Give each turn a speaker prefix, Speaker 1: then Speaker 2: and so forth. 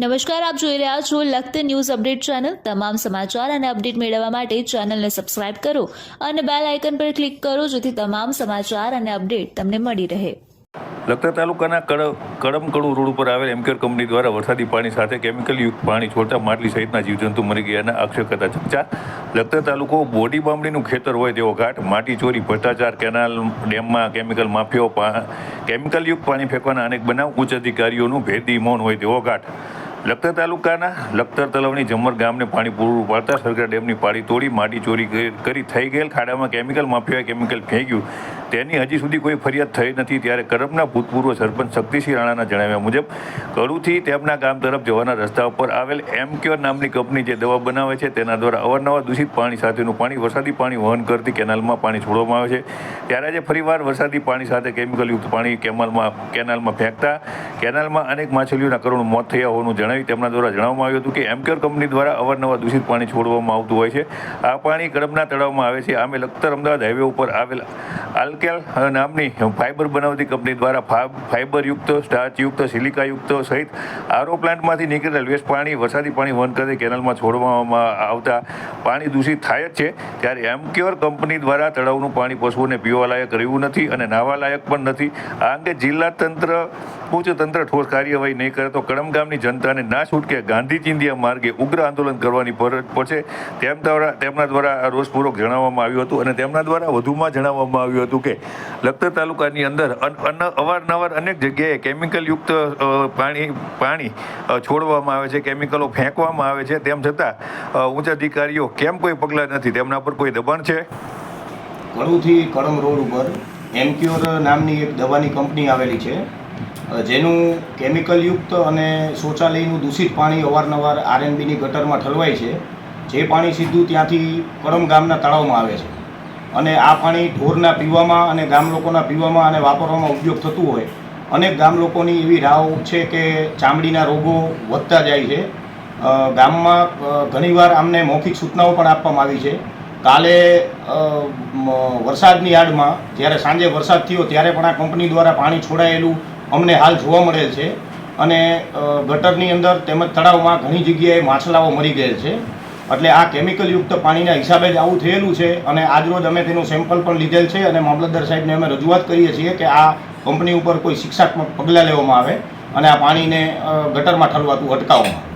Speaker 1: નમસ્કાર, આપ જોઈ રહ્યા છો લખત ન્યૂઝ અપડેટ ચેનલ. તમામ સમાચાર અને અપડેટ મેળવવા માટે ચેનલને સબસ્ક્રાઇબ કરો અને બેલ આઇકન પર ક્લિક કરો જેથી તમામ સમાચાર અને અપડેટ તમને મળી રહે.
Speaker 2: લખતર તાલુકાના કડ કડમકડુ રોડ ઉપર આવેલ એમકેર કંપની દ્વારા વરસાદી પાણી સાથે કેમિકલયુક્ત પાણી છોડતા માટલી સહિતના જીવજંતુ મરી ગયાના આક્ષેપતા ચકચા લખતર તાલુકો બોડી બામડીનું ખેતર હોય તેવો ઘાટ, માટી ચોરી, ભ્રષ્ટાચાર, કેનાલ ડેમમાં કેમિકલ માફિયાઓ કેમિકલયુક્ત પાણી ફેંકવાના અનેક બનાવ ઉચ્ચ અધિકારીઓનું ભેદી મૌન હોય તેવો ઘાટ. લખતર તાલુકાના લખતર તલાવની જમર ગામને પાણી પૂરું પાડતા સરકાર ડેમની પાડી તોડી, માટી ચોરી કરી થઈ ગયેલ. ખાડામાં કેમિકલ માફિયાએ કેમિકલ ફેંક્યું. તેની હજી સુધી કોઈ ફરિયાદ થઈ નથી. ત્યારે કરમના ભૂતપૂર્વ સરપંચ શક્તિસિંહ રાણાના જણાવ્યા મુજબ, કડુથી તેમના ગામ તરફ જવાના રસ્તા ઉપર આવેલ એમક્યોર નામની કંપની જે દવા બનાવે છે, તેના દ્વારા અવારનવાર દૂષિત પાણી સાથેનું પાણી, વરસાદી પાણી વહન કરતી કેનાલમાં પાણી છોડવામાં આવે છે. ત્યારે આજે ફરીવાર વરસાદી પાણી સાથે કેમિકલયુક્ત પાણી કેનાલમાં કેનાલમાં ફેંકતા કેનાલમાં અનેક માછલીઓના કરુણ મોત થયા હોવાનું જણાવી તેમના દ્વારા જણાવવામાં આવ્યું હતું કે એમક્યોર કંપની દ્વારા અવારનવાર દૂષિત પાણી છોડવામાં આવતું હોય છે. આ પાણી કડબના તળાવમાં આવે છે. આમે લખતર અમદાવાદ હાઈવે ઉપર આવેલ આલ્કેલ નામની ફાઇબર બનાવતી કંપની દ્વારા ફાઇબરયુક્ત સ્ટાર્ચયુક્ત સિલિકાયુક્ત સહિત આરો પ્લાન્ટમાંથી નીકળેલ વેસ્ટ પાણી, વરસાદી પાણી વહન કરી, કેનાલમાં છોડવામાં આવતા પાણી દૂષિત થાય જ છે. ત્યારે એમક્યોર કંપની દ્વારા તળાવનું પાણી પશુઓને પીવાલાયક રહ્યું નથી અને નાહવાલાયક પણ નથી. આ અંગે જિલ્લા તંત્ર, ઉચ્ચ તંત્ર ઠોસ કાર્યવાહી નહીં કરે તો કડમ ગામની જનતાને ના છૂટકે ગાંધી ચિંધિયા માર્ગે ઉગ્ર આંદોલન કરવાની ફરજ પડશે. તેમ દ્વારા તેમના દ્વારા રોષપૂર્વક જણાવવામાં આવ્યું હતું અને તેમના દ્વારા વધુમાં જણાવવામાં આવ્યું હતું કે લખતર તાલુકાની અંદર અવારનવાર અનેક જગ્યાએ કેમિકલયુક્ત પાણી પાણી છોડવામાં આવે છે કેમિકલો ફેંકવામાં આવે છે. તેમ છતાં અ, ઉચ્ચ અધિકારીઓ કેમ કોઈ પગલાં નથી? તેમના પર કોઈ દબાણ છે?
Speaker 3: કડુથી કડમ રોડ ઉપર એમક્યોર નામની એક દવાની કંપની આવેલી છે જેનું કેમિકલયુક્ત અને શૌચાલયનું દૂષિત પાણી અવારનવાર આરએનબીની ગટરમાં ઠલવાય છે. જે પાણી સીધું ત્યાંથી કડમ ગામના તળાવમાં આવે છે. અને આ પાણી ઢોરના પીવામાં અને ગામ લોકોના પીવામાં અને વાપરવામાં ઉપયોગ થતું હોય. અનેક ગામ લોકોની એવી રાવ છે કે ચામડીના રોગો વધતા જાય છે. ગામમાં ઘણીવાર આમને મૌખિક સૂચનાઓ પણ આપવામાં આવી છે. કાલે વરસાદની આડમાં, જ્યારે સાંજે વરસાદ થયો, ત્યારે પણ આ કંપની દ્વારા પાણી છોડાયેલું અમને હાલ જોવા મળેલ છે. અને ગટરની અંદર તેમજ તળાવમાં ઘણી જગ્યાએ માછલાઓ મરી ગયેલ છે. એટલે આ કેમિકલયુક્ત પાણીના હિસાબે જ આવું થયેલું છે અને આજરોજ અમે તેનું સેમ્પલ પણ લીધેલ છે અને મામલતદાર સાહેબને અમે રજૂઆત કરીએ છીએ કે આ કંપની ઉપર કોઈ શિક્ષાત્મક પગલાં લેવામાં આવે અને આ પાણીને ગટરમાં ઠલવાતું અટકાવવામાં